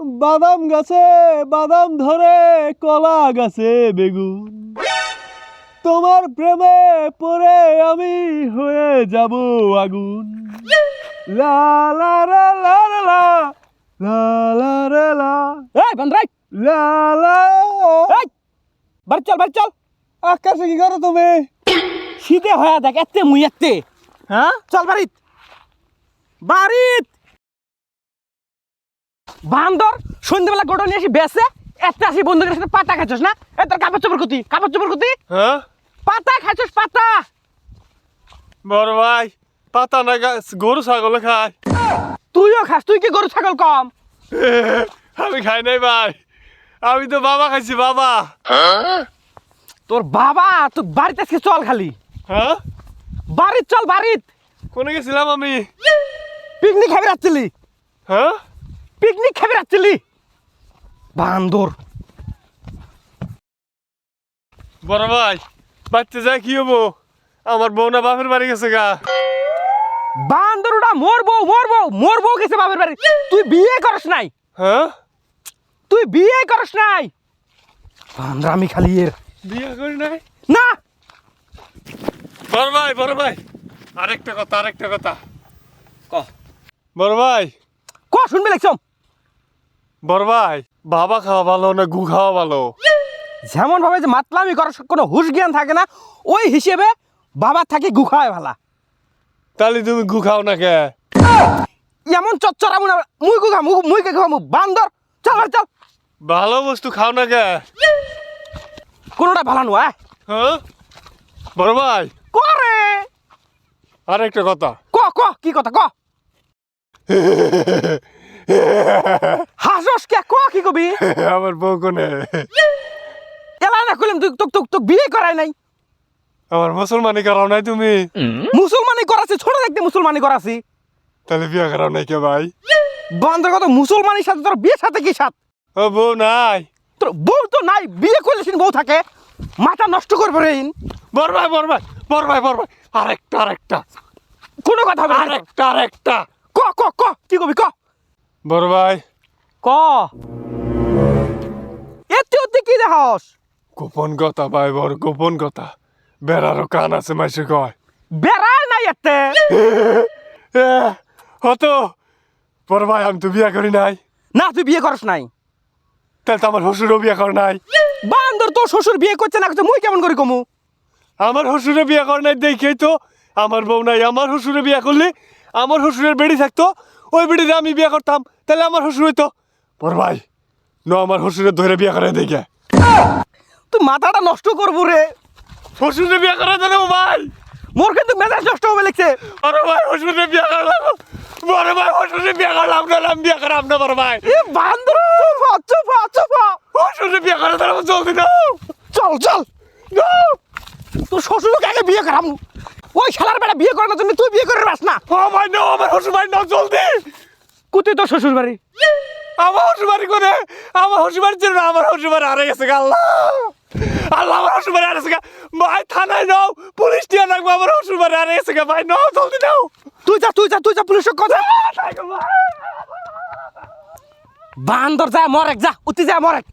বাদাম গাছে বাদাম ধরে কলা গাছে বেগুন। তোমার প্রেমে পড়ে আমি হয়ে যাব আগুন। লা লা লা লা লা লা লা লা লা লা। এই বান্দরাই! লা লা এই! বাড়ি চল বাড়ি চল। আকাশে কি করো তুমি? শীতে হয়ে দেখ এতে মুই এতে। হ্যাঁ? চল বাড়িত। বাড়িত! বান্দর সন্ধ্যেবেলা গোটা নিয়ে আসি বেসে এতে আসি বন্ধুদের সাথে পাতা খাচ্ছস না? এ তোর কাপড় চোপড় কুতি কাপড় চোপড় কুতি হ্যাঁ? পাতা খাচ্ছস পাতা! বড় ভাই পাতা না গরু ছাগল খায়। তুইও খাস তুই কি গরু ছাগল কম? আমি খাই নাই ভাই। আমি তো বাবা খাইছি বাবা। তোর বাবা তুই বাড়িতে আজকে চল খালি। হ্যাঁ? বাড়িত চল বাড়িত কোনে গেছিলাম আমি? পিকনিক খাবি রাখছিলি হ্যাঁ? পিকনিক খাবি রাখছিলি বান্দর। বড় ভাই বাচ্চা যায় কি হব? আমার বউ না বাপের বাড়ি গেছে গা। বান্দর ওটা মোর বউ মোর বউ মোর বউ গেছে বাপের বাড়ি। তুই বিয়ে করস নাই। হ্যাঁ? তুই বিয়ে করস নাই। বান্দর আমি খালি এর। বিয়ে করি নাই? না। বড় ভাই বড় ভাই আরেকটা কথা আরেকটা কথা। ক? বড় ভাই। ক শুনবে দেখছম বড় ভাই বাবা খাওয়া ভালো না গু খাওয়া ভালো? যেমন ভাবে যে মাতলামি করার কোনো হুশ জ্ঞান থাকে না ওই হিসেবে বাবার থাকে গুখায় ভালা। তাহলে তুমি গু খাও না কে? এমন চচ্চর এমন মুই গুখা মুই মুই কে খামু বান্দর চল বাড়ি চল। ভালো বস্তু খাও না কে? কোনোটা ভালো নয় হ্যাঁ? বড় ভাই। করে আরেকটা কথা। ক ক কি কথা ক? হাসস কে ক কি কবি? আমার বউ কোনে? এলা না কইলাম তুই তোক তোক তোক বিয়ে করাই নাই। আমার মুসলমানি করাও নাই তুমি। মুসলমানি করাছি ছোট দেখতে মুসলমানি করাছি। তাহলে বিয়ে করাও নাই কে ভাই? বান্দর কত মুসলমানির সাথে তোর বিয়ে সাথে কি সাথ? ও বউ নাই। তোর বউ তো নাই বিয়ে করলে সিন বউ থাকে। মাথা নষ্ট করবে রে বড় ভাই বড় ভাই আরেকটা আরেকটা। কোনো কথা আরেকটা আরেকটা। ক ক ক। কি কবি ক? বড় ভাই। ক। এতে ওতে কি দেহস? গোপন কথা ভাই বড় গোপন কথা। বেড়ারও কান আছে মাইসে কয়। বেড়ায় নাই এতে। হতো বড় ভাই আমি তো বিয়ে করি নাই। না তুই বিয়ে করস নাই। তাহলে তো আমার শ্বশুরও বিয়ে করে নাই। বান্দর তোর শ্বশুর বিয়ে করছে না মুই কেমন করি কমু? আমার শ্বশুরে বিয়ে করে নাই দেখেই তো। আমার বউ নাই আমার শ্বশুরে বিয়ে করলে আমার শ্বশুরের বেড়ি থাকতো ওই বেড়িতে আমি বিয়ে করতাম তাহলে আমার শ্বশুর হইতো। বড় ভাই ন আমার শ্বশুরের ধরে বিয়ে করে দেখে তুই মাথাটা নষ্ট করব রে। শ্বশুরে বিয়ে করে দেবো ভাই। মোর কিন্তু মেজাজ নষ্ট হবে লিখছে বড় ভাই শ্বশুরে বিয়ে করলাম। বড় ভাই শ্বশুরে বিয়ে করলাম না আমি বিয়ে করাম না বড় ভাই। এ বান্দর চুপা চুপা চুপা শ্বশুরে বিয়ে করে দেবো জলদি নাও। চল চল। তোর শ্বশুরকে আগে বিয়ে করাম। ওই শালার বেটা বিয়ে করানোর জন্য তুই বিয়ে করে রাস না। ও ভাই আমার শ্বশুর নাও জলদি। কুতি তোর শ্বশুর বাড়ি আমার শ্বশুর বাড়ি করে আমার শ্বশুর বাড়ি ছিল না আমার শ্বশুর বাড়ি হারে গেছে আল্লাহ। আল্লাহ আমার শ্বশুর বাড়ি হারে গেছে ভাই থানায় নাও পুলিশ দিয়ে রাখব আমার শ্বশুর বাড়ি হারে গেছে ভাই নাও জলদি নাও। তুই যা তুই যা তুই যা পুলিশের কথা। বান্দর যা মরেক যা উতি যা মরেক।